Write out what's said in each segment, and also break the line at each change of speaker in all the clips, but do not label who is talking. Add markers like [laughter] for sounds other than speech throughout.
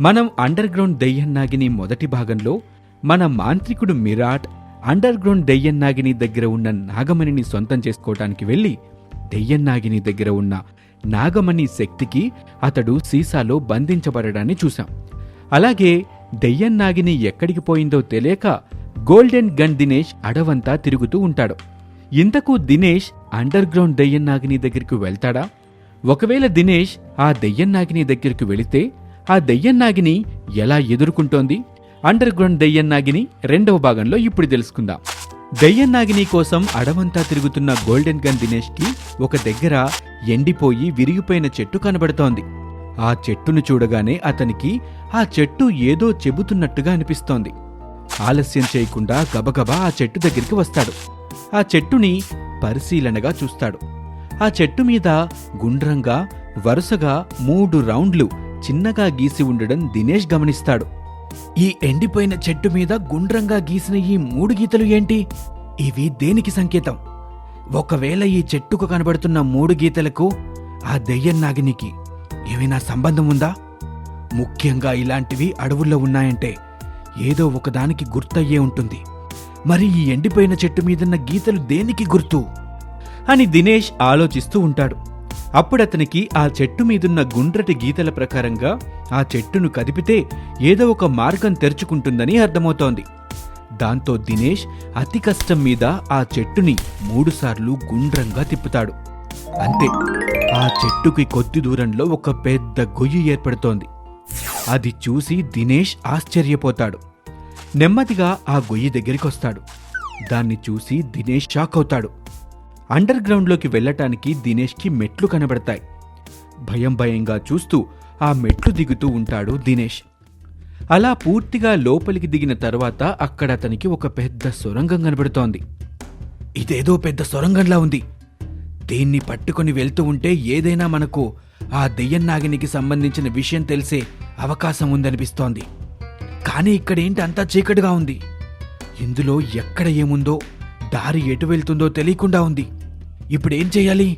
మనం under ground దెయ్యన్నాగిని మొదటి భాగంలో మన మాంత్రికుడు మిరాట్ అండర్ గ్రౌండ్ దెయ్యన్నాగిని దగ్గర ఉన్న నాగమణిని సొంతం చేసుకోవటానికి వెళ్ళి దెయ్యన్నాగిని దగ్గర ఉన్న నాగమణి శక్తికి అతడు సీసాలో బంధించబడడాన్ని చూశాం. అలాగే దెయ్యన్నాగిని ఎక్కడికి పోయిందో తెలియక గోల్డెన్ గన్ దినేష్ అడవంతా తిరుగుతూ ఉంటాడు. ఇంతకు దినేష్ అండర్ గ్రౌండ్ దెయ్యన్నాగిని దగ్గరికి వెళ్తాడా? ఒకవేళ దినేష్ ఆ దెయ్యన్నాగిని దగ్గరికి వెళితే ఆ దెయ్యన్నాగిని ఎలా ఎదుర్కొంటోంది? అండర్ గ్రౌండ్ దెయ్యన్నాగిని రెండవ భాగంలో ఇప్పుడు తెలుసుకుందాం. దెయ్యన్నాగిని కోసం అడవంతా తిరుగుతున్న గోల్డెన్ గన్ దినేష్కి ఒక దగ్గర ఎండిపోయి విరిగిపోయిన చెట్టు కనబడుతోంది. ఆ చెట్టును చూడగానే అతనికి ఆ చెట్టు ఏదో చెబుతున్నట్టుగా అనిపిస్తోంది. ఆలస్యం చేయకుండా గబగబా ఆ చెట్టు దగ్గరికి వస్తాడు. ఆ చెట్టుని పరిశీలనగా చూస్తాడు. ఆ చెట్టు మీద గుండ్రంగా వరుసగా మూడు రౌండ్లు చిన్నగా గీసి ఉండడం దినేష్ గమనిస్తాడు. ఈ ఎండిపోయిన చెట్టు మీద గుండ్రంగా గీసిన ఈ మూడు గీతలు ఏంటి? ఇవి దేనికి సంకేతం? ఒకవేళ ఈ చెట్టుకు కనబడుతున్న మూడు గీతలకు ఆ దెయ్యం నాగినికి ఏమైనా సంబంధం ఉందా? ముఖ్యంగా ఇలాంటివి అడవుల్లో ఉన్నాయంటే ఏదో ఒకదానికి గుర్తయ్యే ఉంటుంది. మరి ఈ ఎండిపోయిన చెట్టు మీదున్న గీతలు దేనికి గుర్తు? అని దినేష్ ఆలోచిస్తూ ఉంటాడు. అప్పుడతనికి ఆ చెట్టు మీదున్న గుండ్రటి గీతల ప్రకారంగా ఆ చెట్టును కదిపితే ఏదో ఒక మార్గం తెరుచుకుంటుందని అర్థమవుతోంది. దాంతో దినేష్ అతి కష్టం మీద ఆ చెట్టుని మూడుసార్లు గుండ్రంగా తిప్పుతాడు. అంతే ఆ చెట్టుకి కొద్ది దూరంలో ఒక పెద్ద గొయ్యి ఏర్పడుతోంది. అది చూసి దినేష్ ఆశ్చర్యపోతాడు. నెమ్మదిగా ఆ గొయ్యి దగ్గరికొస్తాడు. దాన్ని చూసి దినేష్ షాక్ అవుతాడు. అండర్ గ్రౌండ్లోకి వెళ్ళటానికి దినేష్కి మెట్లు కనబడతాయి. భయం భయంగా చూస్తూ ఆ మెట్లు దిగుతూ ఉంటాడు దినేష్. అలా పూర్తిగా లోపలికి దిగిన తర్వాత అక్కడ అతనికి ఒక పెద్ద సొరంగం కనబడుతోంది. ఇదేదో పెద్ద సొరంగంలా ఉంది. దీన్ని పట్టుకొని వెళ్తూ ఉంటే ఏదైనా మనకు ఆ దెయ్యం నాగినికి సంబంధించిన విషయం తెలిసే అవకాశం ఉందనిపిస్తోంది. కానీ ఇక్కడేంటి అంతా చీకటిగా ఉంది? ఇందులో ఎక్కడ ఏముందో దారి ఎటు వెళ్తుందో తెలియకుండా ఉంది. ఇప్పుడేం చెయ్యాలి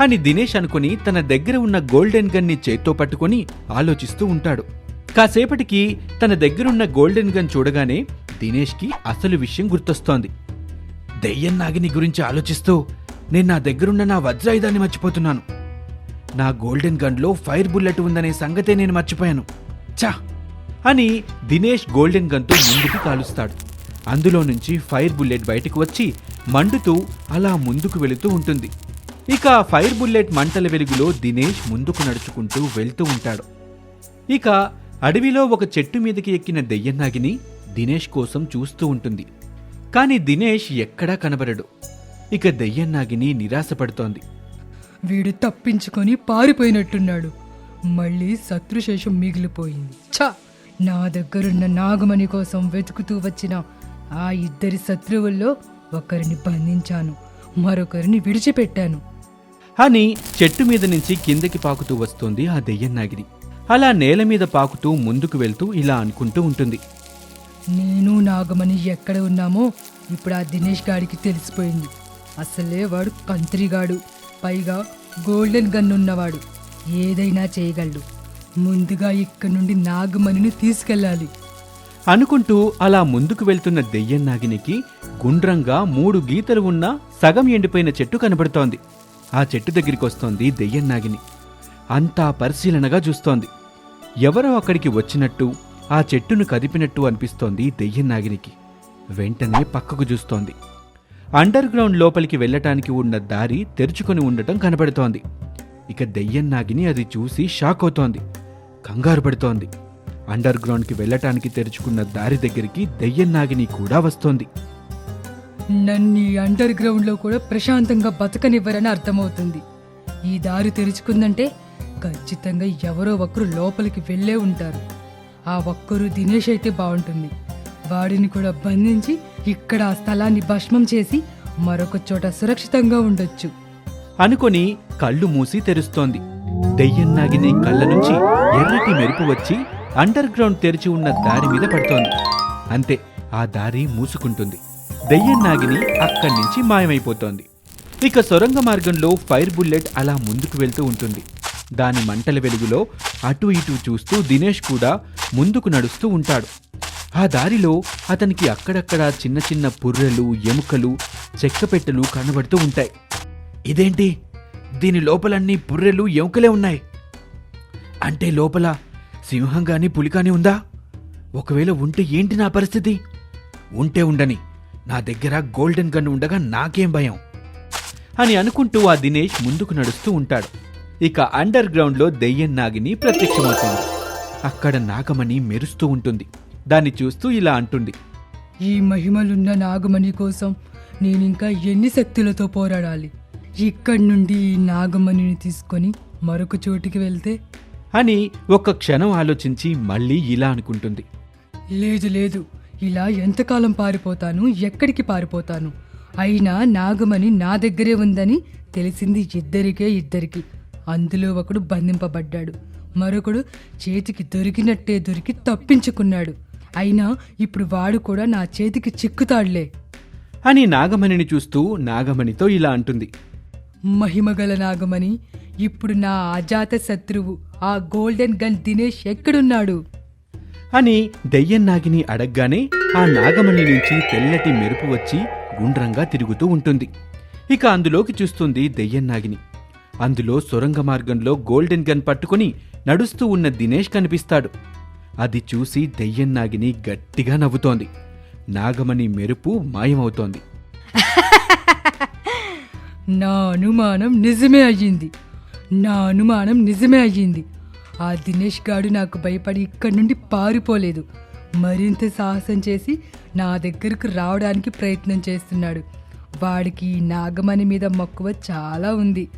అని దినేష్ అనుకుని తన దగ్గర ఉన్న గోల్డెన్ గన్ని చేత్తో పట్టుకొని ఆలోచిస్తూ ఉంటాడు. కాసేపటికి తన దగ్గరున్న గోల్డెన్ గన్ చూడగానే దినేష్కి అసలు విషయం గుర్తొస్తోంది. దెయ్యం నాగిని గురించి ఆలోచిస్తూ నేను నా దగ్గరున్న నా వజ్రాయుధాన్ని మర్చిపోతున్నాను. నా గోల్డెన్ గన్లో ఫైర్ బుల్లెట్ ఉందనే సంగతే నేను మర్చిపోయాను. చా అని దినేష్ గోల్డెన్ గన్తో ముందుకు కాలుస్తాడు. అందులో నుంచి ఫైర్ బుల్లెట్ బయటకు వచ్చి మండుతూ అలా ముందుకు వెళుతూ ఉంటుంది. ఇక ఫైర్ బుల్లెట్ మంటల వెలుగులో దినేష్ ముందుకు నడుచుకుంటూ వెళ్తూ ఉంటాడు. ఇక అడవిలో ఒక చెట్టు మీదకి ఎక్కిన దెయ్యం నాగిని దినేష్ కోసం చూస్తూ ఉంటుంది. కానీ దినేష్ ఎక్కడా కనబడడు. ఇక దెయ్యం నాగిని నిరాశపడుతోంది.
వీడు తప్పించుకొని పారిపోయినట్టున్నాడు. మళ్ళీ శత్రుశేషం మిగిలిపోయింది. ఛ! నా దగ్గరున్న నాగమణి కోసం వెతుకుతూ వచ్చిన ఆ ఇద్దరి శత్రువుల్లో ఒకరిని బంధించాను మరొకరిని విడిచిపెట్టాను.
అని చెట్టు మీద నుంచి కిందకి పాకుతూ వస్తోంది ఆ దెయ్యం నాగిని అలా నేల మీద పాకుతూ ముందుకు వెళ్తూ ఇలా అనుకుంటూ ఉంటుంది.
నేను నాగమణి ఎక్కడ ఉన్నామో ఇప్పుడు ఆ దినేష్ గాడికి తెలిసిపోయింది. అసలే వాడు కంత్రిగాడు పైగా గోల్డెన్ గన్ ఉన్నవాడు. ఏదైనా చేయగలడు. ముందుగా ఇక్కడి నుండి నాగమణిని తీసుకెళ్ళాలి.
అనుకుంటూ అలా ముందుకు వెళ్తున్న దెయ్యం నాగినికి గుండ్రంగా మూడు గీతలు ఉన్న సగం ఎండిపోయిన చెట్టు కనబడుతోంది. ఆ చెట్టు దగ్గరికి వస్తోంది దెయ్యం నాగిని అంతా పరిశీలనగా చూస్తోంది. ఎవరో అక్కడికి వచ్చినట్టు ఆ చెట్టును కదిపినట్టు అనిపిస్తోంది దెయ్యం నాగినికి వెంటనే పక్కకు చూస్తోంది. అండర్ గ్రౌండ్ లోపలికి వెళ్ళటానికి ఉన్న దారి తెరుచుకొని ఉండటం కనబడుతోంది. ఇక దెయ్యం నాగిని అది చూసి షాక్ అవుతోంది. కంగారు పడుతోంది. అండర్ గ్రౌండ్కి వెళ్ళటానికి తెరుచుకున్న దారి దగ్గరికి దెయ్యం నాగిని కూడా వస్తోంది.
నన్ను అండర్ గ్రౌండ్లో కూడా ప్రశాంతంగా బతకనివ్వరని అర్థమవుతుంది. ఈ దారి తెరుచుకుందంటే ఖచ్చితంగా ఎవరో ఒకరు లోపలికి వెళ్ళే ఉంటారు. ఆ ఒక్కరు దినేష్ అయితే బాగుంటుంది. వాడిని కూడా బంధించి ఇక్కడ ఆ స్థలాన్ని భస్మం చేసి మరొక చోట సురక్షితంగా ఉండొచ్చు.
అనుకొని కళ్ళు మూసి తెరుస్తోంది. దెయ్యం నాగిని కళ్ళ నుంచి ఎర్రటి మెరుపు వచ్చి అండర్ గ్రౌండ్ తెరిచి ఉన్న దారి మీద పడుతోంది. అంతే ఆ దారి మూసుకుంటుంది. దెయ్యం నాగిని అక్కడి నుంచి మాయమైపోతోంది. ఇక సొరంగ మార్గంలో ఫైర్ బుల్లెట్ అలా ముందుకు వెళ్తూ ఉంటుంది. దాని మంటల వెలుగులో అటు ఇటు చూస్తూ దినేష్ కూడా ముందుకు నడుస్తూ ఉంటాడు. ఆ దారిలో అతనికి అక్కడక్కడ చిన్న చిన్న పుర్రెలు ఎముకలు చెక్కపెట్టెలు కనబడుతూ ఉంటాయి. ఇదేంటి? దీని లోపలన్నీ పుర్రెలు ఎముకలే ఉన్నాయి. అంటే లోపల సింహం గాని పులి కాని ఉందా? ఒకవేళ ఉంటే ఏంటి నా పరిస్థితి? ఉంటే ఉండని. నా దగ్గర గోల్డెన్ గన్ ఉండగా నాకేం భయం? అని అనుకుంటూ ఆ దినేష్ ముందుకు నడుస్తూ ఉంటాడు. ఇక అండర్ గ్రౌండ్లో దెయ్యం నాగిని ప్రత్యక్షమవుతుంది. అక్కడ నాగమణి మెరుస్తూ ఉంటుంది. దాన్ని చూస్తూ ఇలా అంటుంది.
ఈ మహిమలున్న నాగమణి కోసం నేనింకా ఎన్ని శక్తులతో పోరాడాలి? ఇక్కడి నుండి ఈ నాగమణిని తీసుకొని మరొక చోటికి వెళ్తే
అని ఒక్క క్షణం ఆలోచించి మళ్ళీ ఇలా అనుకుంటుంది.
లేదు లేదు. ఇలా ఎంతకాలం పారిపోతాను? ఎక్కడికి పారిపోతాను? అయినా నాగమణి నా దగ్గరే ఉందని తెలిసింది ఇద్దరికే ఇద్దరికి. అందులో ఒకడు బంధింపబడ్డాడు. మరొకడు చేతికి దొరికినట్టే దొరికి తప్పించుకున్నాడు. అయినా ఇప్పుడు వాడు కూడా నా చేతికి చిక్కుతాడులే.
అని నాగమణిని చూస్తూ నాగమణితో ఇలా అంటుంది.
మహిమగల నాగమణి ఇప్పుడు నా అజాత శత్రువు ఆ గోల్డెన్ గన్ దినేష్ ఎక్కడున్నాడు?
అని దెయ్యం నాగిని అడగ్గానే ఆ నాగమణి నుంచి తెల్లటి మెరుపు వచ్చి గుండ్రంగా తిరుగుతూ ఉంటుంది. ఇక అందులోకి చూస్తుంది దెయ్యం నాగిని అందులో సొరంగ మార్గంలో గోల్డెన్ గన్ పట్టుకుని నడుస్తూ ఉన్న దినేష్ కనిపిస్తాడు. అది చూసి దెయ్యం నాగిని గట్టిగా నవ్వుతోంది. నాగమణి మెరుపు మాయమవుతోంది. [laughs]
నా అనుమానం నిజమే అయ్యింది. నా అనుమానం నిజమే అయ్యింది. ఆ దినేష్ గాడు నాకు భయపడి ఇక్కడి నుండి పారిపోలేదు. మరింత సాహసం చేసి నా దగ్గరకు రావడానికి ప్రయత్నం చేస్తున్నాడు. వాడికి నాగమణి మీద మక్కువ చాలా ఉంది.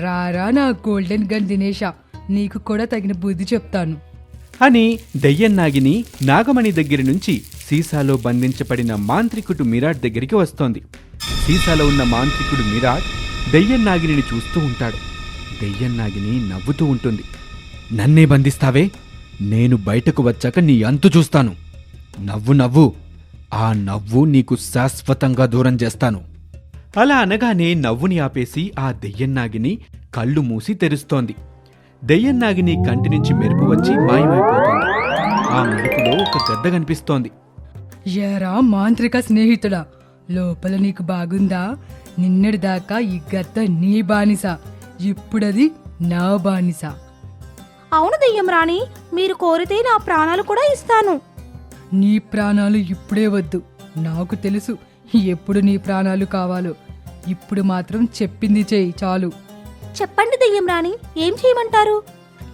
రారా నా గోల్డెన్ గన్ దినేషా నీకు కూడా తగిన బుద్ధి చెప్తాను.
అని దెయ్యం నాగిని నాగమణి దగ్గర నుంచి సీసాలో బంధించబడిన మాంత్రికుడు మిరాట్ దగ్గరికి వస్తోంది. సీసాలో ఉన్న మాంత్రికుడు మిరాట్ దెయ్యం నాగిని చూస్తూ ఉంటాడు. దెయ్యం నాగిని నవ్వుతూ ఉంటుంది. నన్నే బంధిస్తావే? నేను బయటకు వచ్చాక నీ అంతు చూస్తాను. నవ్వు నవ్వు. ఆ నవ్వు నీకు శాశ్వతంగా దూరం చేస్తాను. అలా అనగానే నవ్వుని ఆపేసి ఆ దెయ్యన్నాగిని కళ్ళు మూసి తెరుస్తోంది. దెయ్యన్నాగిని కంటి నుంచి మెరుపు వచ్చి మాయమైపోతుంది. ఆ మెరుపులో ఒక గద్ద కనిపిస్తోంది.
ఏరా మాంత్రిక స్నేహితుడా. లోపల నీకు బాగుందా? నిన్నటి దాకా ఈ గద్ద నీ బానిస. ఇప్పుడది నా బానిస.
అవును దెయ్యం రాణి మీరు కోరితే నా ప్రాణాలు కూడా ఇస్తాను.
నీ ప్రాణాలు ఇప్పుడే వద్దు. నాకు తెలుసు ఎప్పుడు నీ ప్రాణాలు కావాలో. ఇప్పుడు మాత్రం చెప్పింది చేయి చాలు.
చెప్పండి దెయ్యం రాణి ఏం చేయమంటారు?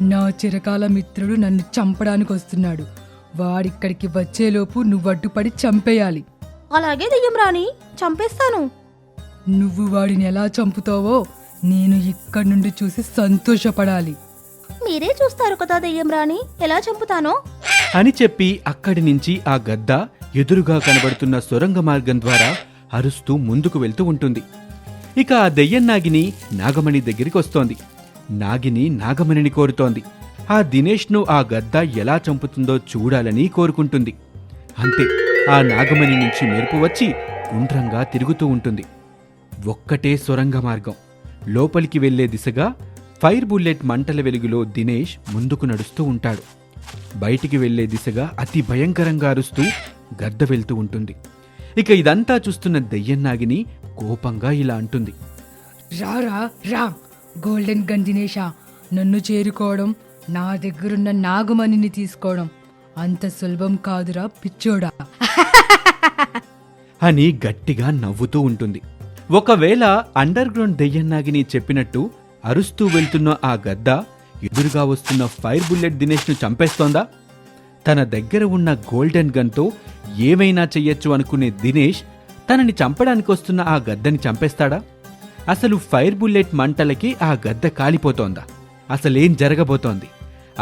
నా చిరకాల మిత్రుడు నన్ను చంపడానికి వస్తున్నాడు. వాడిక్కడికి వచ్చేలోపు నువ్వు అడ్డుపడి చంపేయాలి.
అలాగే దెయ్యం రాణి చంపేస్తాను.
నువ్వు వాడిని ఎలా చంపుతావో నేను ఇక్కడి నుండి చూసి సంతోషపడాలి.
మీరే చూస్తారు కదా దెయ్యం రాణి ఎలా చంపుతానో.
అని చెప్పి అక్కడి నుంచి ఆ గద్ద ఎదురుగా కనబడుతున్న సొరంగ మార్గం ద్వారా అరుస్తూ ముందుకు వెళ్తూ ఉంటుంది. ఇక ఆ దెయ్యం నాగిని నాగమణి దగ్గరికి వస్తోంది. నాగిని నాగమణిని కోరుతోంది. ఆ దినేష్ను ఆ గద్ద ఎలా చంపుతుందో చూడాలని కోరుకుంటుంది. అంతే ఆ నాగమణి నుంచి మెరుపు వచ్చి గుండ్రంగా తిరుగుతూ ఉంటుంది. ఒక్కటే సొరంగ మార్గం. లోపలికి వెళ్ళే దిశగా ఫైర్ బుల్లెట్ మంటల వెలుగులో దినేష్ ముందుకు నడుస్తూ ఉంటాడు. బయటికి వెళ్ళే దిశగా అతి భయంకరంగా అరుస్తూ గద్ద వెళ్తూ ఉంటుంది. ఇక ఇదంతా చూస్తున్న దెయ్యం నాగిని కోపంగా ఇలా అంటుంది.
రా రా రా గోల్డెన్ గన్ దినేషా నన్ను చేరుకోవడం నా దగ్గరున్న నాగమణిని తీసుకోవడం అంత సులభం కాదురా పిచ్చోడా. [laughs]
అని గట్టిగా నవ్వుతూ ఉంటుంది. ఒకవేళ అండర్ గ్రౌండ్ దెయ్యన్నాగిని చెప్పినట్టు అరుస్తూ వెళ్తున్న ఆ గద్ద ఎదురుగా వస్తున్న ఫైర్ బుల్లెట్ దినేష్ను చంపేస్తోందా? తన దగ్గర ఉన్న గోల్డెన్ గన్తో ఏమైనా చెయ్యొచ్చు అనుకునే దినేష్ తనని చంపడానికి వస్తున్న ఆ గద్దని చంపేస్తాడా? అసలు ఫైర్ బుల్లెట్ మంటలకి ఆ గద్ద కాలిపోతోందా? అసలేం జరగబోతోంది?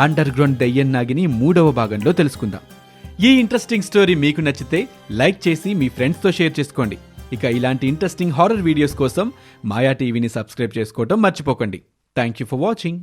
అండర్ గ్రౌండ్ దెయ్యం నాగిని మూడవ భాగంలో తెలుసుకుందాం. ఈ ఇంట్రెస్టింగ్ స్టోరీ మీకు నచ్చితే లైక్ చేసి మీ ఫ్రెండ్స్తో షేర్ చేసుకోండి. ఇక ఇలాంటి ఇంట్రెస్టింగ్ హారర్ వీడియోస్ కోసం మాయా టీవీని సబ్స్క్రైబ్ చేసుకోవటం మర్చిపోకండి. Thank you for watching.